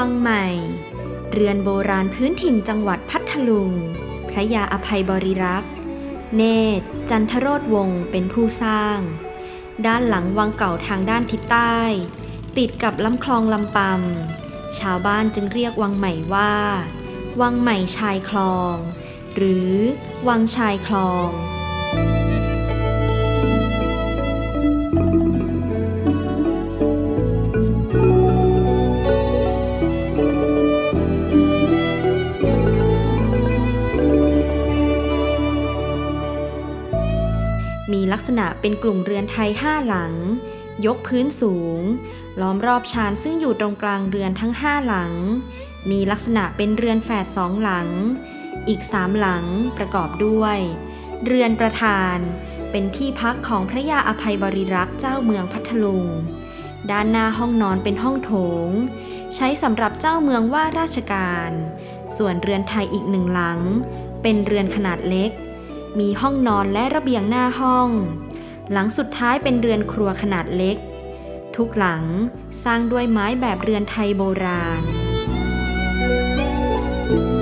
วังใหม่ เรือนโบราณพื้นถิ่นจังหวัดพัทลุง พระยาอภัยบริรักษ์ เนตร จันทโรธวงศ์เป็นผู้สร้าง ด้านหลังวังเก่าทางด้านทิศใต้ ติดกับลำคลองลำปำชาวบ้านจึงเรียกวังใหม่ว่า วังใหม่ชายคลอง หรือ วังชายคลอง มีลักษณะเป็นกลุ่มเรือนไทยห้าหลัง ยกพื้นสูง ล้อมรอบชานซึ่งอยู่ตรงกลางเรือนทั้งห้าหลัง มีลักษณะเป็นเรือนแฝดสองหลัง อีกสามหลังประกอบด้วย เรือนประธาน เป็นที่พักของพระยาอภัยบริรักษ์เจ้าเมืองพัทลุง ด้านหน้าห้องนอนเป็นห้องโถง ใช้สำหรับเจ้าเมืองว่าราชการ ส่วนเรือนไทยอีกหนึ่งหลัง เป็นเรือนขนาดเล็ก มีห้องนอนและระเบียงหน้าห้อง หลังสุดท้ายเป็นเรือนครัวขนาดเล็ก ทุกหลังสร้างด้วยไม้แบบเรือนไทยโบราณ thank you